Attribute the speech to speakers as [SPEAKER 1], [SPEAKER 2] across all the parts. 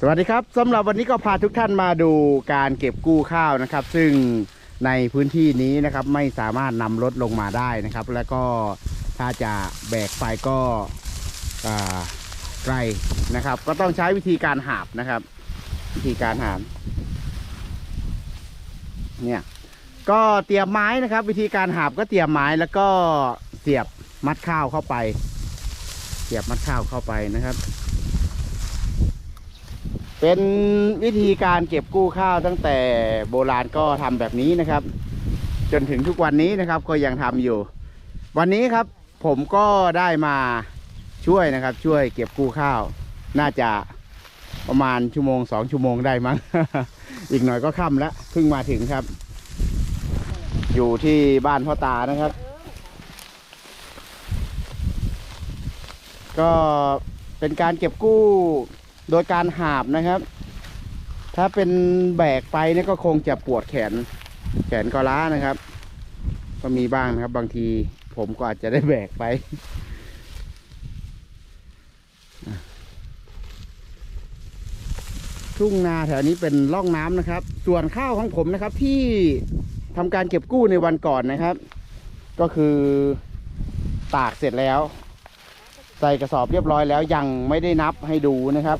[SPEAKER 1] สวัสดีครับสำหรับวันนี้ก็พาทุกท่านมาดูการเก็บกู้ข้าวนะครับ ซึ่งในพื้นที่นี้นะครับไม่สามารถนำรถลงมาได้นะครับ แล้วก็ถ้าจะแบกไปก็ไกลนะครับ ก็ต้องใช้วิธีการหาบนะครับ วิธีการหาบเนี่ยก็เตรียมไม้นะครับ วิธีการหาบก็เตรียมไม้แล้วก็เสียบมัดข้าวเข้าไป เสียบมัดข้าวเข้าไปนะครับ เป็นวิธีการเก็บกู้ข้าวตั้งแต่โบราณก็ทำแบบนี้นะครับ จนถึงทุกวันนี้นะครับก็ยังทำอยู่ วันนี้ครับผมก็ได้มาช่วยนะครับ ช่วยเก็บกู้ข้าว น่าจะประมาณชั่วโมงสองชั่วโมงได้มั้ง อีกหน่อยก็ค่ำแล้วเพิ่งมาถึงครับ อยู่ที่บ้านพ่อตานะครับ ก็เป็นการเก็บกู้ โดยการหาบนะครับ ถ้าเป็นแบกไปเนี่ยก็คงจะปวดแขนแขนก็ล้านะครับ ก็มีบ้างนะครับ บางทีผมก็อาจจะได้แบกไป ทุ่งนาแถวนี้เป็นร่องน้ำนะครับ ส่วนข้าวของผมนะครับที่ทำการเก็บกู้ในวันก่อนนะครับ ก็คือตากเสร็จแล้ว ใส่กระสอบเรียบร้อยแล้วยังไม่ได้นับให้ดูนะครับ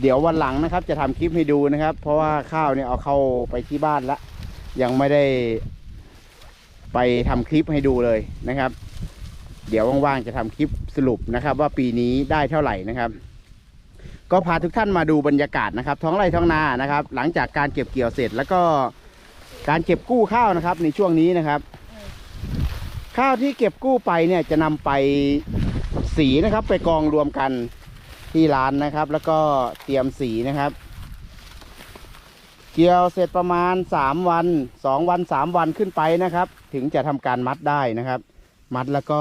[SPEAKER 1] เดี๋ยววันหลังนะครับ จะทำคลิปให้ดูนะครับ เพราะว่าข้าวเนี่ยเอาเข้าไปที่บ้านแล้วยังไม่ได้ ไปทำคลิปให้ดูเลยนะครับ เดี๋ยวว่างๆจะทำคลิปสรุปนะครับ ว่าปีนี้ได้เท่าไหร่นะครับ ก็พาทุกท่านมาดูบรรยากาศนะครับ ท้องไร่ท้องนานะครับ หลังจากการเก็บเกี่ยวเสร็จ แล้วก็การเก็บกู้ข้าวนะครับ ในช่วงนี้นะครับ ข้าวที่เก็บกู้ไปเนี่ยจะนำไปสีนะครับ ไปกองรวมกัน ที่ร้านนะครับ แล้วก็เตรียมสีนะครับ เกี่ยวเสร็จประมาณ 3 วัน 2 วัน 3 วันขึ้นไปนะครับ ถึงจะทำการมัดได้นะครับ มัดแล้วก็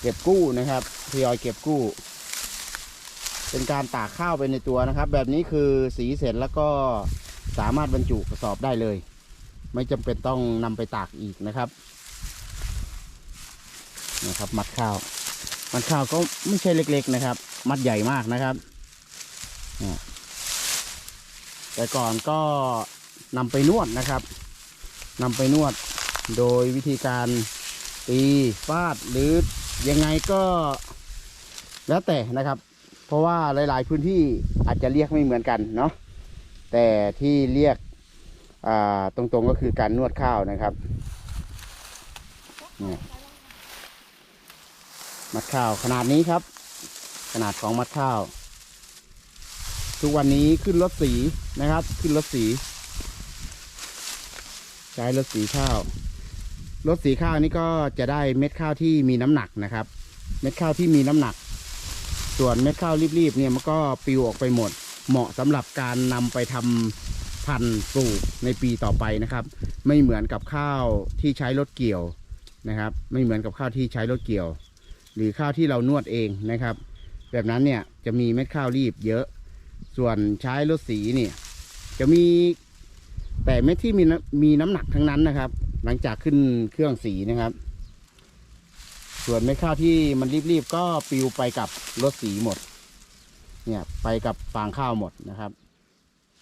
[SPEAKER 1] เก็บกู้นะครับทยอยเก็บกู้ เป็นการตากข้าวไปในตัวนะครับ แบบนี้คือสีเสร็จแล้วก็สามารถบรรจุกระสอบได้เลย ไม่จำเป็นต้องนำไปตากอีกนะครับนะครับ มัดข้าว มันข้าวก็ไม่ใช่เล็กๆนะครับ มัดใหญ่มากนะครับ แต่ก่อนก็นำไปนวดนะครับนำไปนวดโดยวิธีการตีฟาดหรือยังไงก็แล้วแต่นะครับ เพราะว่าหลาย ๆ พื้นที่อาจจะเรียกไม่เหมือนกันเนาะแต่ที่เรียกตรงๆก็คือการนวดข้าวนะครับเนี่ย มัดข้าวขนาดนี้ครับ ขนาดของมัดข้าว ทุกวันนี้ขึ้นรถสีนะครับ ขึ้นรถสี ใช้รถสีข้าวรถสีข้าวนี่ก็จะได้เม็ดข้าวที่มีน้ำหนักนะครับ เม็ดข้าวที่มีน้ำหนัก ส่วนเม็ดข้าวรีบๆเนี่ยมันก็ปลิวออกไปหมด เหมาะสำหรับการนำไปทำพันธุ์ปลูกในปีต่อไปนะครับ ไม่เหมือนกับข้าวที่ใช้รถเกี่ยวนะครับ ไม่เหมือนกับข้าวที่ใช้รถเกี่ยว หรือข้าวที่เรานวดเองนะครับ แบบนั้นเนี่ยจะมีเม็ดข้าวรีบเยอะ ส่วนใช้รถสีเนี่ยจะมีแต่เม็ดที่มีน้ำมีน้ำหนักทั้งนั้นนะครับ หลังจากขึ้นเครื่องสีนะครับ ส่วนเม็ดข้าวที่มันรีบๆก็ปลิวไปกับรถสีหมด เนี่ยไปกับฟางข้าวหมดนะครับ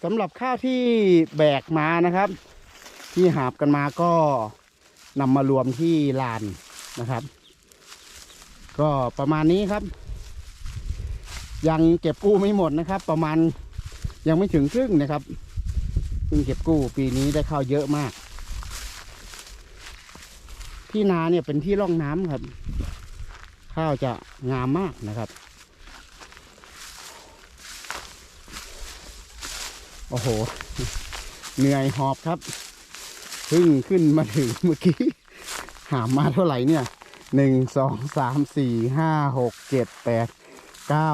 [SPEAKER 1] สำหรับข้าวที่แบกมานะครับ ที่หาบกันมาก็นำมารวมที่ลานนะครับ ก็ประมาณนี้ครับ ยังเก็บกู้ไม่หมดนะครับ ประมาณยังไม่ถึงครึ่งนะครับเพิ่งเก็บกู้ปีนี้ได้ข้าวเยอะมาก ที่นาเนี่ยเป็นที่ร่องน้ำครับ ข้าวจะงามมากนะครับ โอ้โห เหนื่อยหอบครับเพิ่งขึ้นมาถึงเมื่อกี้ หามมาเท่าไหร่เนี่ย หนึ่งสองสามสี่ห้าหกเจ็ดแปดเก้า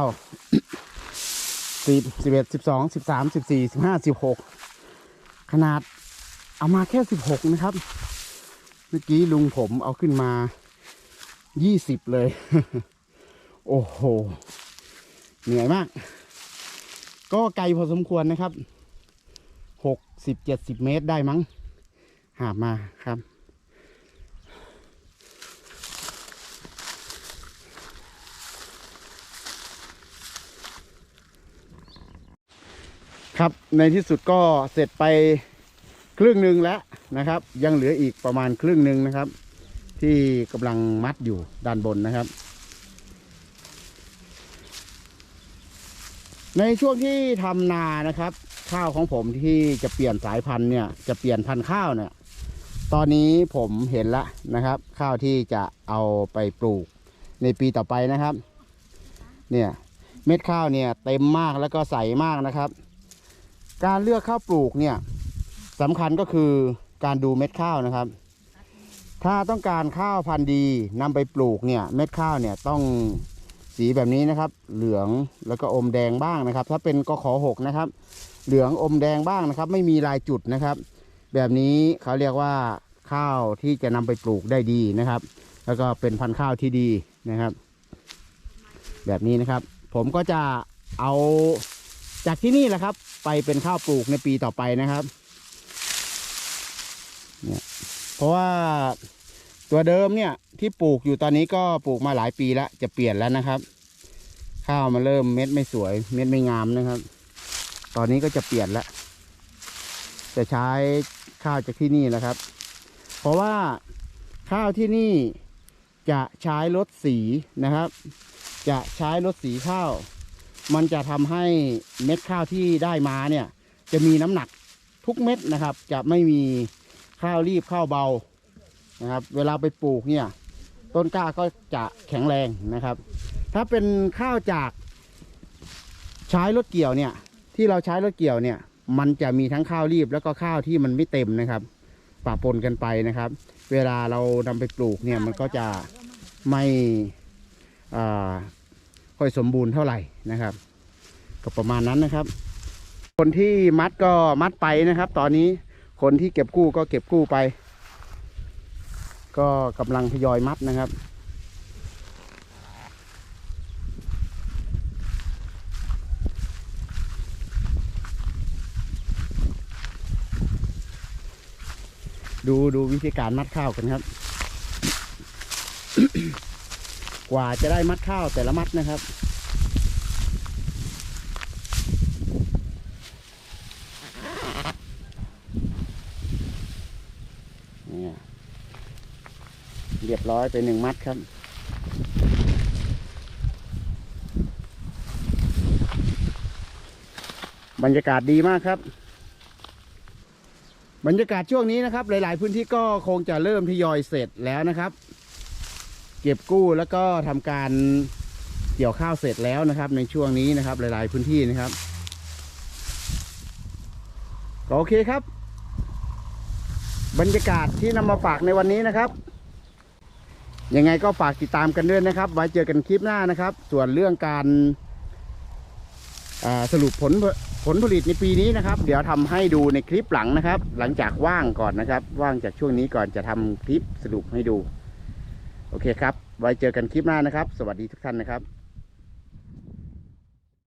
[SPEAKER 1] สิบสิบเอ็ดสิบสองสิบสามสิบสี่สิบห้าสิบหกขนาดเอามาแค่สิบหกนะครับ เมื่อกี้ลุงผมเอาขึ้นมายี่สิบเลย โอ้โห เหนื่อยมาก ก็ไกลพอสมควรนะครับหกสิบเจ็ดสิบเมตรได้มั้ง หาบมาครับ ครับ ในที่สุดก็เสร็จไปครึ่งหนึ่งแล้วนะครับ ยังเหลืออีกประมาณครึ่งหนึ่งนะครับ ที่กำลังมัดอยู่ด้านบนนะครับ ในช่วงที่ทำนานะครับ ข้าวของผมที่จะเปลี่ยนสายพันธุ์เนี่ยจะเปลี่ยนพันธุ์ข้าวเนี่ยตอนนี้ผมเห็นและนะครับ ข้าวที่จะเอาไปปลูกในปีต่อไปนะครับ เนี่ยเม็ดข้าวเนี่ยเต็มมากแล้วก็ใสมากนะครับ การเลือกข้าวปลูกเนี่ยสำคัญก็คือการดูเม็ดข้าวนะครับ ถ้าต้องการข้าวพันธุ์ดีนำไปปลูกเนี่ยเม็ดข้าวเนี่ยต้องสีแบบนี้นะครับ เหลืองแล้วก็อมแดงบ้างนะครับ ถ้าเป็นกขอหกนะครับ เหลืองอมแดงบ้างนะครับ ไม่มีลายจุดนะครับ แบบนี้เขาเรียกว่าข้าวที่จะนำไปปลูกได้ดีนะครับ แล้วก็เป็นพันธุ์ข้าวที่ดีนะครับ แบบนี้นะครับ ผมก็จะเอาจากที่นี่แหละครับ ไปเป็นข้าวปลูกในปีต่อไปนะครับเนี่ยเพราะว่าตัวเดิมเนี่ยที่ปลูกอยู่ตอนนี้ก็ปลูกมาหลายปีแล้วจะเปลี่ยนแล้วนะครับ ข้าวมันเริ่มเม็ดไม่สวย เม็ดไม่งามนะครับ ตอนนี้ก็จะเปลี่ยนแล้ว จะใช้ข้าวจากที่นี่แหละครับ เพราะว่าข้าวที่นี่จะใช้รถสีนะครับ จะใช้รถสีข้าว มันจะทำให้เม็ดข้าวที่ได้มาเนี่ย จะมีน้ำหนักทุกเม็ดนะครับ จะไม่มีข้าวรีบข้าวเบานะครับ เวลาไปปลูกเนี่ย ต้นกล้าก็จะแข็งแรงนะครับ ถ้าเป็นข้าวจากใช้รถเกี่ยวเนี่ย ที่เราใช้รถเกี่ยวเนี่ย มันจะมีทั้งข้าวรีบแล้วก็ข้าวที่มันไม่เต็มนะครับปะปนกันไปนะครับ เวลาเรานำไปปลูกเนี่ยมันก็จะไม่อ่า ค่อยสมบูรณ์เท่าไหร่นะครับ ก็ประมาณนั้นนะครับ คนที่มัดก็มัดไปนะครับ ตอนนี้คนที่เก็บกู้ก็เก็บกู้ไป ก็กำลังทยอยมัดนะครับดูดูวิธีการมัดข้าวกันครับ กว่าจะได้มัดข้าวแต่ละมัดนะครับ เนี่ยเรียบร้อยไปหนึ่งมัดครับบรรยากาศดีมากครับ บรรยากาศช่วงนี้นะครับ หลาย ๆ พื้นที่ก็คงจะเริ่มทยอยเสร็จแล้วนะครับ เก็บกู้แล้วก็ทำการเกี่ยวข้าวเสร็จแล้วนะครับ ในช่วงนี้นะครับ หลาย ๆ พื้นที่นะครับโอเคครับ บรรยากาศที่นำมาฝากในวันนี้นะครับยังไงก็ฝากติดตามกันด้วยนะครับ ไว้เจอกันคลิปหน้านะครับ ส่วนเรื่องการสรุปผลผลผลิตในปีนี้นะครับ เดี๋ยวทำให้ดูในคลิปหลังนะครับ หลังจากว่างก่อนนะครับ ว่างจากช่วงนี้ก่อนจะทำคลิปสรุปให้ดู โอเคครับ ไว้เจอกันคลิปหน้านะครับ สวัสดีทุกท่านนะครับ